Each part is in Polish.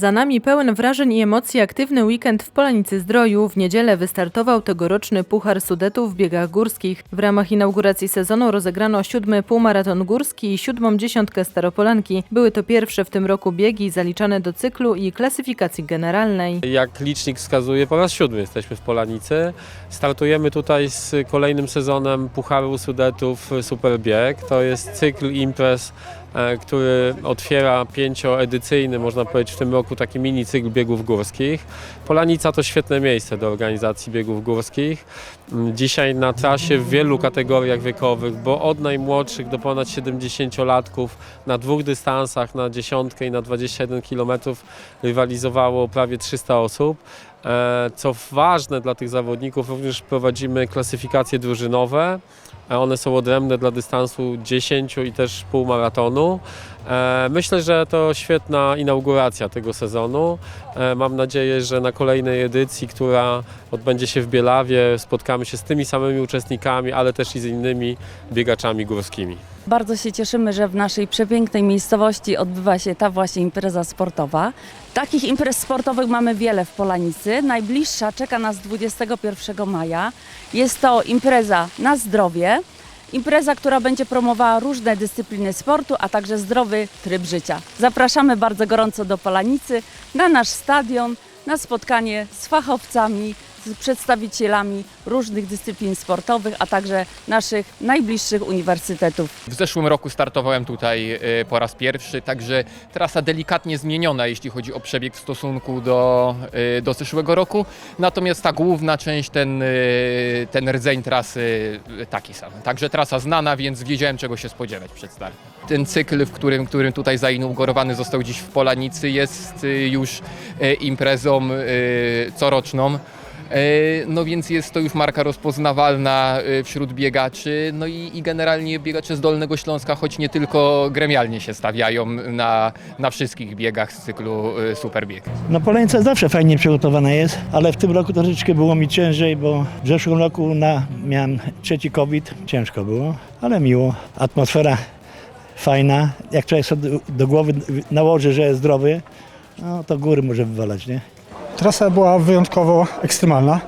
Za nami pełen wrażeń i emocji aktywny weekend w Polanicy Zdroju. W niedzielę wystartował tegoroczny Puchar Sudetów w biegach górskich. W ramach inauguracji sezonu rozegrano siódmy półmaraton górski i siódmą dziesiątkę Staropolanki. Były to pierwsze w tym roku biegi zaliczane do cyklu i klasyfikacji generalnej. Jak licznik wskazuje, po raz siódmy jesteśmy w Polanicy. Startujemy tutaj z kolejnym sezonem Pucharu Sudetów Superbieg. To jest cykl imprez, który otwiera pięcioedycyjny, można powiedzieć w tym roku, taki mini cykl biegów górskich. Polanica to świetne miejsce do organizacji biegów górskich. Mm, Dzisiaj na trasie w wielu kategoriach wiekowych, bo od najmłodszych do ponad 70-latków na dwóch dystansach, na dziesiątkę i na 21 km rywalizowało prawie 300 osób. E, Co ważne dla tych zawodników, również prowadzimy klasyfikacje drużynowe. E, One są odrębne dla dystansu 10 i też półmaratonu. E, Myślę, że to świetna inauguracja tego sezonu. E, Mam nadzieję, że na kolejnej edycji, która odbędzie się w Bielawie, spotkamy się z tymi samymi uczestnikami, ale też i z innymi biegaczami górskimi. Bardzo się cieszymy, że w naszej przepięknej miejscowości odbywa się ta właśnie impreza sportowa. Takich imprez sportowych mamy wiele w Polanicy. Najbliższa czeka nas 21 maja. Jest to impreza na zdrowie. Impreza, która będzie promowała różne dyscypliny sportu, a także zdrowy tryb życia. Zapraszamy bardzo gorąco do Polanicy na nasz stadion, na spotkanie z fachowcami, z przedstawicielami różnych dyscyplin sportowych, a także naszych najbliższych uniwersytetów. W zeszłym roku startowałem tutaj y, po raz pierwszy, także trasa delikatnie zmieniona, jeśli chodzi o przebieg w stosunku do, y, do zeszłego roku. Natomiast ta główna część, ten, y, ten rdzeń trasy taki sam. Także trasa znana, więc wiedziałem czego się spodziewać przed startem. Ten cykl, w którym, którym tutaj zainaugurowany został dziś w Polanicy jest już imprezą coroczną. E, No więc jest to już marka rozpoznawalna e, wśród biegaczy, no i, i generalnie biegacze z Dolnego Śląska, choć nie tylko gremialnie się stawiają na, na wszystkich biegach z cyklu e, Superbieg. No Polanica zawsze fajnie przygotowana jest, ale w tym roku troszeczkę było mi ciężej, bo w zeszłym roku na, miałem trzeci COVID, ciężko było, ale miło. Atmosfera fajna, jak człowiek sobie do głowy nałoży, że jest zdrowy, no to góry może wywalać, nie? Trasa była wyjątkowo ekstremalna.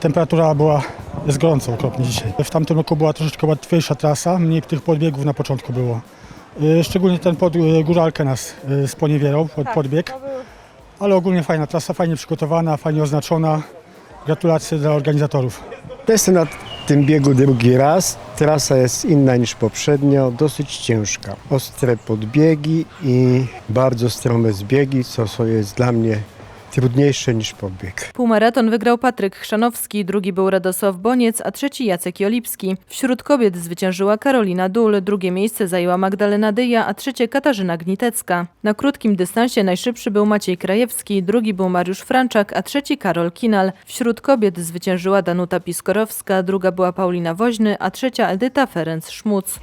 Temperatura była, jest gorąco okropnie dzisiaj. W tamtym roku była troszeczkę łatwiejsza trasa, mniej tych podbiegów na początku było. Y, Szczególnie ten pod, y, góralkę nas y, sponiewierał, pod, podbieg. Ale ogólnie fajna trasa, fajnie przygotowana, fajnie oznaczona. Gratulacje dla organizatorów. Jestem na tym biegu drugi raz. Trasa jest inna niż poprzednio, dosyć ciężka. Ostre podbiegi i bardzo strome zbiegi, co co jest dla mnie trudniejsze niż podbieg. Półmaraton wygrał Patryk Chrzanowski, drugi był Radosław Boniec, a trzeci Jacek Jolipski. Wśród kobiet zwyciężyła Karolina Dul, drugie miejsce zajęła Magdalena Dyja, a trzecie Katarzyna Gnitecka. Na krótkim dystansie najszybszy był Maciej Krajewski, drugi był Mariusz Franczak, a trzeci Karol Kinal. Wśród kobiet zwyciężyła Danuta Piskorowska, druga była Paulina Woźny, a trzecia Edyta Ferenc-Szmuc.